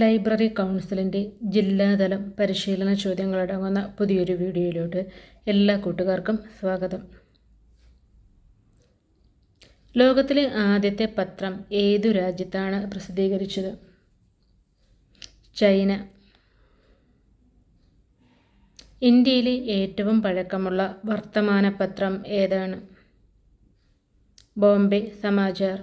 Library കൗൺസിലിന്റെ ജില്ലാതല പരിശീലന ചോദ്യങ്ങളടങ്ങുന്ന പുതിയൊരു വീഡിയോയിലോട്ട് എല്ലാ കൂട്ടുകാർക്കും സ്വാഗതം. ലോകത്തിലെ ആദ്യത്തെ പത്രം ഏതു രാജ്യത്താണ് പ്രസിദ്ധീകരിച്ചത്? ചൈന. ഇന്ത്യയിലെ ഏറ്റവും പഴക്കമുള്ള വർത്തമാന പത്രം ഏതാണ്? ബോംബെ സമാചാർ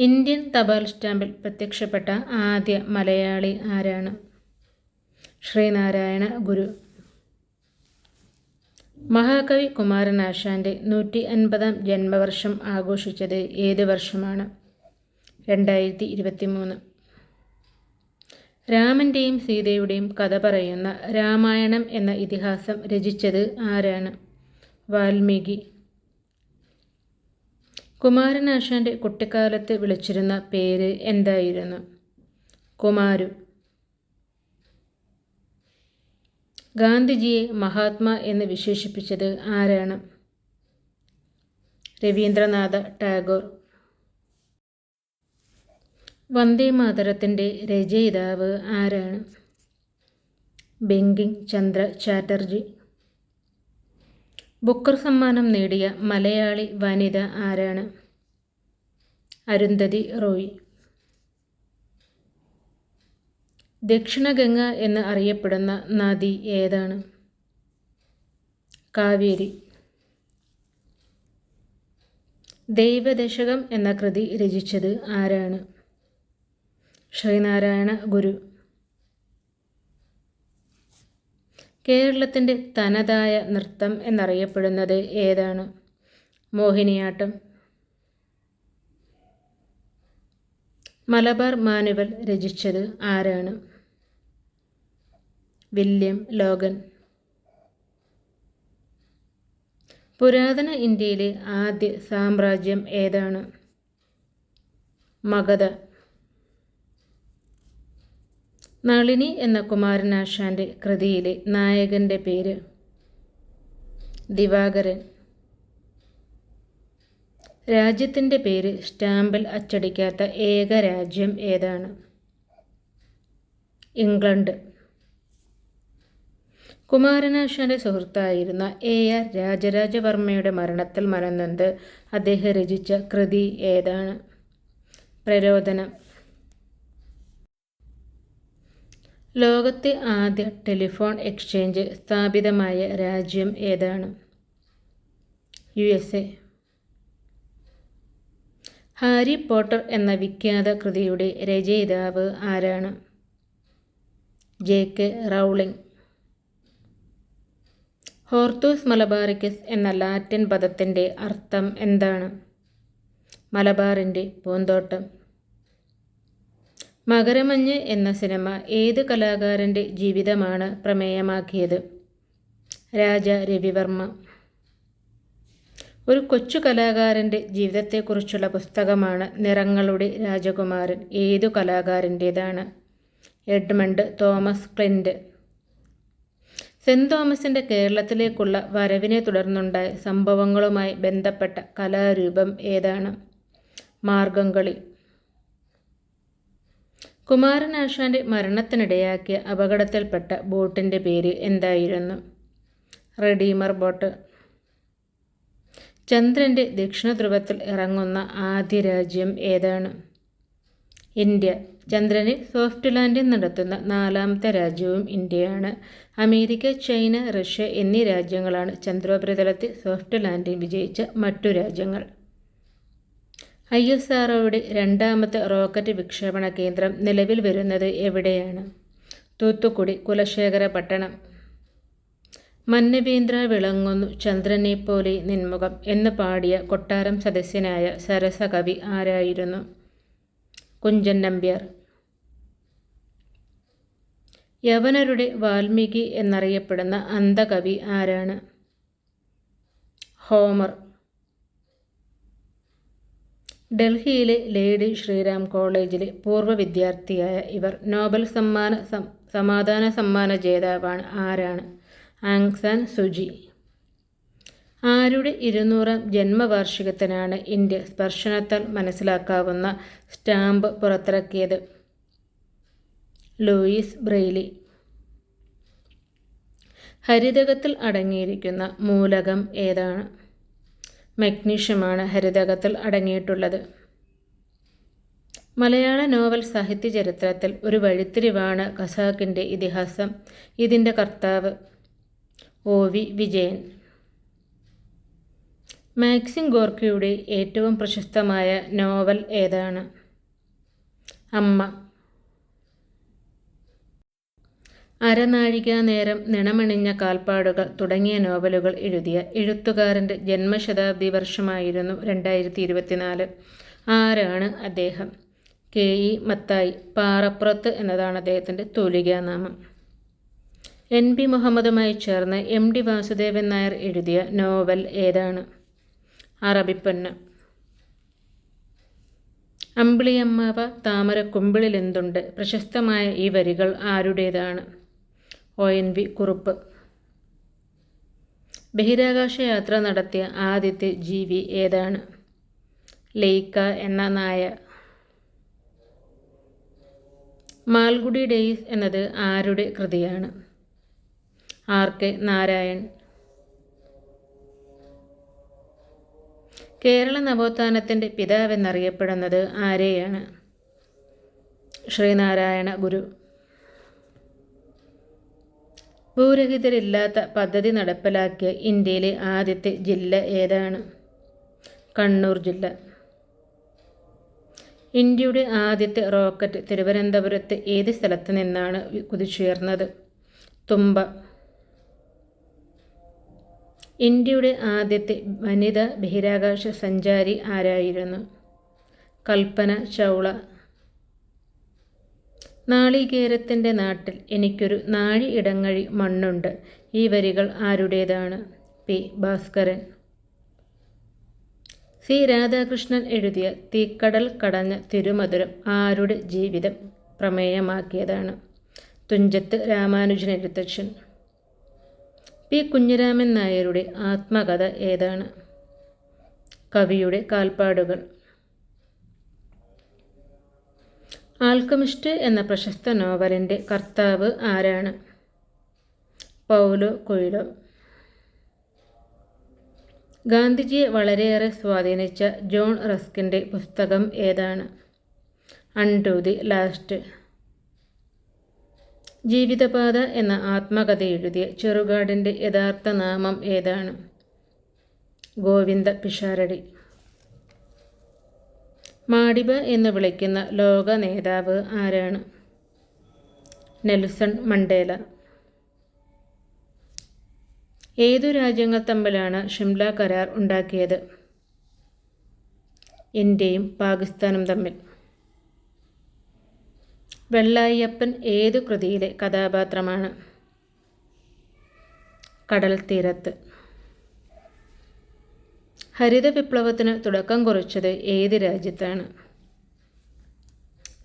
ഇന്ത്യൻ തപാൽ സ്റ്റാമ്പിൽ പ്രത്യക്ഷപ്പെട്ട ആദ്യ മലയാളി ആരാണ്? ശ്രീനാരായണ ഗുരു. മഹാകവി കുമാരനാശാന്റെ നൂറ്റി അൻപതാം ജന്മവർഷം ആഘോഷിച്ചത് ഏത് വർഷമാണ്? രണ്ടായിരത്തി ഇരുപത്തി മൂന്ന് രാമന്റെയും സീതയുടെയും കഥ പറയുന്ന രാമായണം എന്ന ഇതിഹാസം രചിച്ചത് ആരാണ്? വാൽമീകി. കുമാരനാശാന്റെ കുട്ടിക്കാലത്ത് വിളിച്ചിരുന്ന പേര് എന്തായിരുന്നു? കുമാരു. ഗാന്ധിജിയെ മഹാത്മാ എന്ന് വിശേഷിപ്പിച്ചത് ആരാണ്? രവീന്ദ്രനാഥ ടാഗോർ. വന്ദേ മാതരത്തിന്റെ രചയിതാവ് ആരാണ്? ബെങ്കിങ് ചന്ദ്ര ചാറ്റർജി. ബുക്കർ സമ്മാനം നേടിയ മലയാളി വനിത ആരാണ്? അരുന്ധതി റോയ്. ദക്ഷിണഗംഗ എന്ന് അറിയപ്പെടുന്ന നദി ഏതാണ്? കാവേരി. ദൈവദശകം എന്ന കൃതി രചിച്ചത് ആരാണ്? ശ്രീനാരായണ ഗുരു. കേരളത്തിന്റെ തനതായ നൃത്തം എന്നറിയപ്പെടുന്നത് ഏതാണ്? മോഹിനിയാട്ടം മലബാർ മാനുവൽ രചിച്ചത് ആരാണ്? William Logan. പുരാതന ഇന്ത്യയിലെ ആദ്യ സാമ്രാജ്യം ഏതാണ്? മഗധ. നളിനി എന്ന കുമാരനാശാന്റെ കൃതിയിലെ നായകന്റെ പേര് ദിവാകരൻ. രാജ്യത്തിന്റെ പേര് സ്റ്റാമ്പിൽ അച്ചടിക്കാത്ത ഏക രാജ്യം ഏതാണ്? ഇംഗ്ലണ്ട്. കുമാരനാശാന്റെ സുഹൃത്തായിരുന്ന എ ആർ രാജരാജവർമ്മയുടെ മരണത്തിൽ മനന്നന്ത് അദ്ദേഹം രചിച്ച കൃതി ഏതാണ്? പ്രരോദനം. ലോകത്തെ ആദ്യ ടെലിഫോൺ എക്സ്ചേഞ്ച് സ്ഥാപിതമായ രാജ്യം ഏതാണ്? U S A. Harry Potter എന്ന വിഖ്യാത കൃതിയുടെ രചയിതാവ് ആരാണ്? J K Rowling. Hortus Malabaricus എന്ന ലാറ്റിൻ പദത്തിന്റെ അർത്ഥം എന്താണ്? മലബാറിന്റെ പൂന്തോട്ടം. മകരമഞ്ഞ് എന്ന സിനിമ ഏത് കലാകാരന്റെ ജീവിതമാണ് പ്രമേയമാക്കിയത്? രാജ രവിവർമ്മ. ഒരു കൊച്ചു കലാകാരന്റെ ജീവിതത്തെക്കുറിച്ചുള്ള പുസ്തകമാണ് നിറങ്ങളുടെ രാജകുമാരൻ. ഏതു കലാകാരന്റേതാണ് എഡ്മണ്ട് തോമസ് ക്ലിന്റ് സെന്റ് തോമസിന്റെ കേരളത്തിലേക്കുള്ള വരവിനെ തുടർന്നുണ്ടായ സംഭവങ്ങളുമായി ബന്ധപ്പെട്ട കലാരൂപം ഏതാണ്? മാർഗംകളി. കുമാരനാശാന്റെ മരണത്തിനിടയാക്കിയ അപകടത്തിൽപ്പെട്ട ബോട്ടിന്റെ പേര് എന്തായിരുന്നു? Redeemer boat. ചന്ദ്രന്റെ ദക്ഷിണധ്രുവത്തിൽ ഇറങ്ങുന്ന ആദ്യ രാജ്യം ഏതാണ്? ഇന്ത്യ. ചന്ദ്രനെ സോഫ്റ്റ് ലാൻഡിംഗ് നടത്തുന്ന നാലാമത്തെ രാജ്യവും ഇന്ത്യയാണ്. അമേരിക്ക ചൈന റഷ്യ എന്നീ രാജ്യങ്ങളാണ് ചന്ദ്രോപരിതലത്തിൽ സോഫ്റ്റ് ലാൻഡിംഗ് വിജയിച്ച മറ്റു രാജ്യങ്ങൾ. ഐ എസ് ആർ രണ്ടാമത്തെ റോക്കറ്റ് വിക്ഷേപണ കേന്ദ്രം നിലവിൽ വരുന്നത് എവിടെയാണ്? തൂത്തുക്കുടി കുലശേഖര പട്ടണം മന്നവീന്ദ്ര വിളങ്ങുന്നു ചന്ദ്രനെ പോലെ നിന്മുഖം എന്ന് പാടിയ കൊട്ടാരം സദസ്യനായ സരസകവി ആരായിരുന്നു? കുഞ്ചൻ നമ്പ്യാർ. യവനരുടെ വാൽമീകി എന്നറിയപ്പെടുന്ന അന്ധകവി ആരാണ്? ഹോമർ. ഡൽഹിയിലെ ലേഡി ശ്രീറാം കോളേജിലെ പൂർവ വിദ്യാർത്ഥിയായ ഇവർ നോബൽ സമ്മാന സമാധാന സമ്മാന ജേതാവാണ്. ആരാണ്? ആങ്സാൻ സുജി ആരുടെ ഇരുന്നൂറാം ജന്മവാർഷികത്തിനാണ് ഇന്ത്യ സ്പർശനത്താൽ മനസ്സിലാക്കാവുന്ന സ്റ്റാമ്പ് പുറത്തിറക്കിയത്? Louis Braille. ഹരിതകത്തിൽ അടങ്ങിയിരിക്കുന്ന മൂലകം ഏതാണ്? മഗ്നീഷ്യമാണ് ഹരിതകത്തിൽ അടങ്ങിയിട്ടുള്ളത്. മലയാള നോവൽ സാഹിത്യ ചരിത്രത്തിൽ ഒരു വഴിത്തിരിവാണ് ഖസാക്കിന്റെ ഇതിഹാസം. ഇതിന്റെ കർത്താവ് ഒ വി വിജയൻ. മാക്സിം ഗോർക്കിയുടെ ഏറ്റവും പ്രശസ്തമായ നോവൽ ഏതാണ്? അമ്മ. അരനാഴിക നേരം നിണമണിഞ്ഞ കാൽപ്പാടുകൾ തുടങ്ങിയ നോവലുകൾ എഴുതിയ എഴുത്തുകാരന്റെ ജന്മശതാബ്ദി വർഷമായിരുന്നു രണ്ടായിരത്തി ഇരുപത്തിനാല് ആരാണ് അദ്ദേഹം? കെ. ഇ. മത്തായി പാറപ്പുറത്ത് എന്നതാണ് അദ്ദേഹത്തിന്റെ തൂലികാനാമം. എൻ. പി. മുഹമ്മദുമായി ചേർന്ന് എം. ഡി. വാസുദേവൻ നായർ എഴുതിയ നോവൽ ഏതാണ്? അറബിപ്പൊന്ന്. അമ്പിളിയമ്മാവ താമര കുമ്പിളിലെന്തുണ്ട് പ്രശസ്തമായ ഈ വരികൾ ആരുടേതാണ്? O N V Kurup. ബഹിരാകാശ യാത്ര നടത്തിയ ആദ്യത്തെ ജീവി ഏതാണ്? ലെയ്ക്ക എന്ന നായ. മാൽഗുഡി ഡേയ്സ് എന്നത് ആരുടെ കൃതിയാണ്? R K Narayan. കേരള നവോത്ഥാനത്തിന്റെ പിതാവെന്നറിയപ്പെടുന്നത് ആരെയാണ്? ശ്രീനാരായണ ഗുരു. ഭൂരഹിതരില്ലാത്ത പദ്ധതി നടപ്പിലാക്കിയ ഇന്ത്യയിലെ ആദ്യത്തെ ജില്ല ഏതാണ്? കണ്ണൂർ ജില്ല. ഇന്ത്യയുടെ ആദ്യത്തെ റോക്കറ്റ് തിരുവനന്തപുരത്ത് ഏത് സ്ഥലത്ത് നിന്നാണ് കുതിച്ചുയർന്നത്? തുമ്പ. ഇന്ത്യയുടെ ആദ്യത്തെ വനിതാ ബഹിരാകാശ സഞ്ചാരി ആരായിരുന്നു? കൽപ്പന ചൗള. നാളികേരത്തിന്റെ നാട്ടിൽ എനിക്കൊരു നാഴി ഇടങ്ങഴി മണ്ണുണ്ട്. ഈ വരികൾ ആരുടേതാണ്? പി. ഭാസ്കരൻ. സി. രാധാകൃഷ്ണൻ എഴുതിയ തീക്കടൽ കടഞ്ഞ തിരുമധുരം ആരുടെ ജീവിതം പ്രമേയമാക്കിയതാണ്? തുഞ്ചത്ത് രാമാനുജൻ എഴുത്തച്ഛൻ. പി. കുഞ്ഞിരാമൻ നായരുടെ ആത്മകഥ ഏതാണ്? കവിയുടെ കാൽപ്പാടുകൾ. ആൽക്കമിസ്റ്റ് എന്ന പ്രശസ്ത നോവലിന്റെ കർത്താവ് ആരാണ്? Paulo Coelho. ഗാന്ധിജിയെ വളരെയേറെ സ്വാധീനിച്ച ജോൺ റസ്കിന്റെ പുസ്തകം ഏതാണ്? Unto the last. ജീവിതപാത എന്ന ആത്മകഥ എഴുതിയ ചെറുകാടിന്റെ യഥാർത്ഥ നാമം ഏതാണ്? ഗോവിന്ദ പിഷാരടി. മാഡിബ എന്ന് വിളിക്കുന്ന ലോക നേതാവ് ആരാണ്? Nelson Mandela. ഏതു രാജ്യങ്ങൾ തമ്മിലാണ് ഷിംല കരാർ ഉണ്ടാക്കിയത്? ഇന്ത്യയും പാകിസ്ഥാനും തമ്മിൽ. വെള്ളായിയപ്പൻ ഏതു കൃതിയിലെ കഥാപാത്രമാണ്? കടൽ തീരത്ത്. ഹരിത വിപ്ലവത്തിന് തുടക്കം കുറിച്ചത് ഏത് രാജ്യത്താണ്?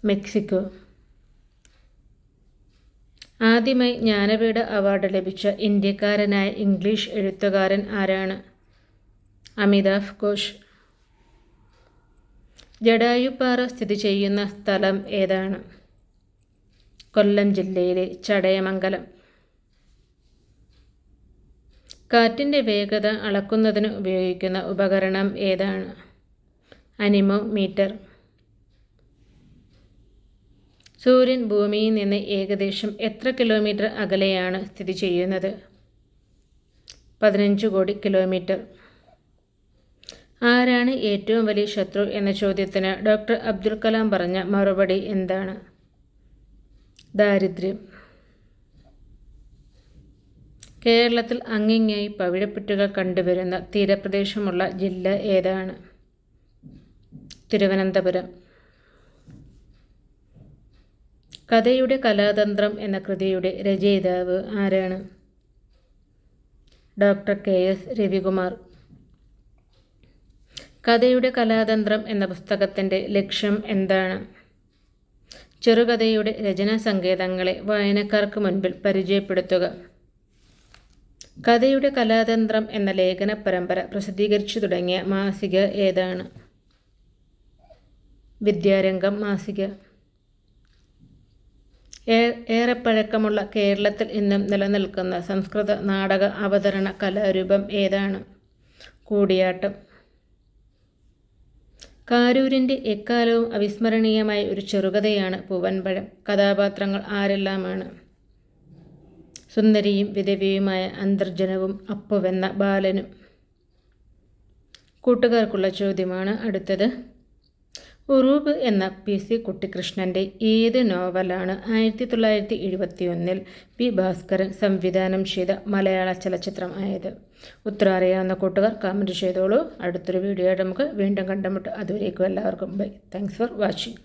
മെക്സിക്കോ. ആദ്യമായി ജ്ഞാനപീഠ അവാർഡ് ലഭിച്ച ഇന്ത്യക്കാരനായ ഇംഗ്ലീഷ് എഴുത്തുകാരൻ ആരാണ്? അമിതാഭ് ഘോഷ്. ജഡായുപ്പാറ സ്ഥിതി ചെയ്യുന്ന സ്ഥലം ഏതാണ്? കൊല്ലം ജില്ലയിലെ ചടയമംഗലം. കാറ്റിന്റെ വേഗത അളക്കുന്നതിന് ഉപയോഗിക്കുന്ന ഉപകരണം ഏതാണ്? അനിമോമീറ്റർ സൂര്യൻ ഭൂമിയിൽ നിന്ന് ഏകദേശം എത്ര കിലോമീറ്റർ അകലെയാണ് സ്ഥിതി ചെയ്യുന്നത്? പതിനഞ്ച് കോടി കിലോമീറ്റർ. ആരാണ് ഏറ്റവും വലിയ ശത്രു എന്ന ചോദ്യത്തിന് ഡോക്ടർ അബ്ദുൽ കലാം പറഞ്ഞ മറുപടി എന്താണ്? ദാരിദ്ര്യം. കേരളത്തിൽ അങ്ങിങ്ങായി പവിഴപ്പുറ്റുകൾ കണ്ടുവരുന്ന തീരപ്രദേശമുള്ള ജില്ല ഏതാണ്? തിരുവനന്തപുരം. കഥയുടെ കലാതന്ത്രം എന്ന കൃതിയുടെ രചയിതാവ് ആരാണ്? Doctor K S Ravikumar. കഥയുടെ കലാതന്ത്രം എന്ന പുസ്തകത്തിന്റെ ലക്ഷ്യം എന്താണ്? ചെറുകഥയുടെ രചനാ സങ്കേതങ്ങളെ വായനക്കാർക്ക് മുൻപിൽ പരിചയപ്പെടുത്തുക. കഥയുടെ കലാതന്ത്രം എന്ന ലേഖന പരമ്പര പ്രസിദ്ധീകരിച്ചു തുടങ്ങിയ മാസിക ഏതാണ്? വിദ്യാരംഗം മാസിക. ഏറെ പഴക്കമുള്ള കേരളത്തിൽ ഇന്നും നിലനിൽക്കുന്ന സംസ്കൃത നാടക അവതരണ കലാരൂപം ഏതാണ്? കൂടിയാട്ടം. കാരൂരിന്റെ എക്കാലവും അവിസ്മരണീയമായ ഒരു ചെറുകഥയാണ് പൂവൻപഴം. കഥാപാത്രങ്ങൾ ആരെല്ലാമാണ്? സുന്ദരിയും വിധവിയുമായ അന്തർജനവും അപ്പുവെന്ന ബാലനും. കൂട്ടുകാർക്കുള്ള ചോദ്യമാണ് അടുത്തത്. ഉറൂബ് എന്ന പി സി കുട്ടിക്കൃഷ്ണന്റെ ഏത് നോവലാണ് ആയിരത്തി തൊള്ളായിരത്തി എഴുപത്തി ഒന്നിൽ പി ഭാസ്കരൻ സംവിധാനം ചെയ്ത മലയാള ചലച്ചിത്രം ആയത്? ഉത്തരം അറിയാവുന്ന കൂട്ടുകാർ കമന്റ് ചെയ്തോളൂ. അടുത്തൊരു വീഡിയോ ആയിട്ട് നമുക്ക് വീണ്ടും കണ്ടുമുട്ട്. അതുവരേക്കും എല്ലാവർക്കും ബൈ. Thanks for watching